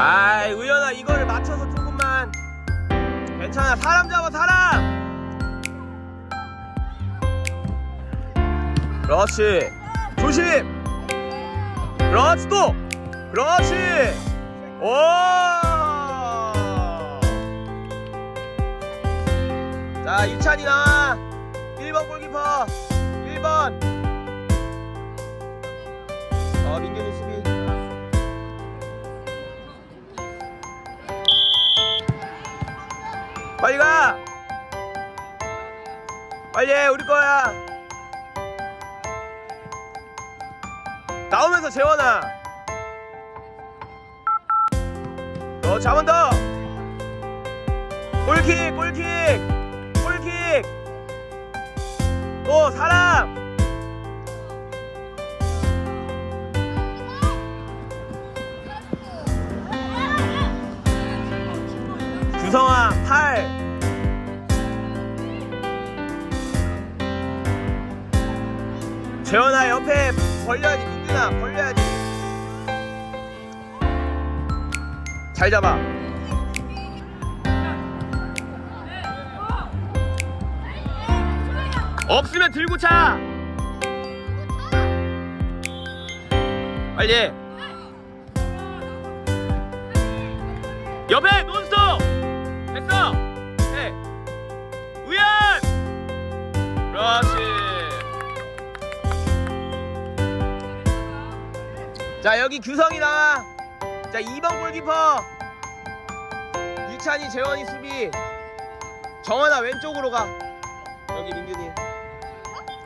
아이 우연아 이거를 맞춰서 조금만. 괜찮아 사람 잡아 사람! 그렇지. 조심! 그렇지 또! 그렇지! 오! 자, 유찬이 나와. 1번 골키퍼. 1번. 어, 민균이 빨리 가. 빨리 해, 우리 거야. 나오면서 재원아. 어, 자만 더. 골킥, 골킥. 골킥 또 사람 구성아 팔 재원아 옆에 벌려야지 민준아 벌려야지 잘 잡아 없으면 들고 차. 빨리. 해. 옆에 논스톱. 됐어. 해. 우연. 그렇지. 자 여기 규성이 나와. 자 2번 골키퍼. 유찬이 재원이 수비. 정원아 왼쪽으로 가. 여기 민균이.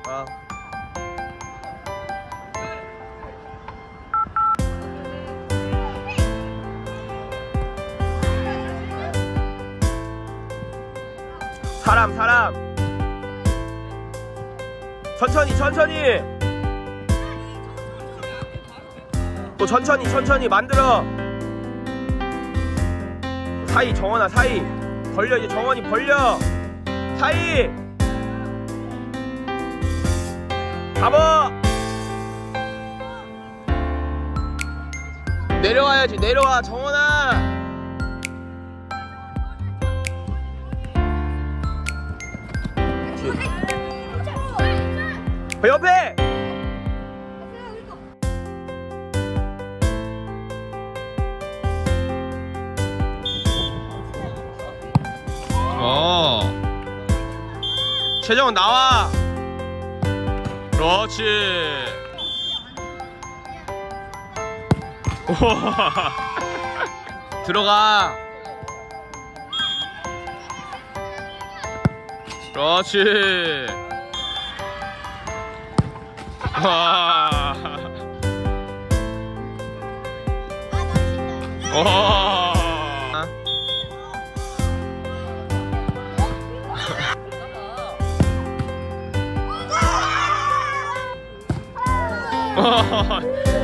아. 사람 사람. 천천히 천천히. 또 천천히 천천히 만들어. 사이 정원아 사이. 벌려 이제 정원이 벌려. 사이. 잡아. 내려와야지 내려와 정원아 그 옆에! 어. 최정은 나와. 그렇지. 들어가 그렇지 와. 와. 와.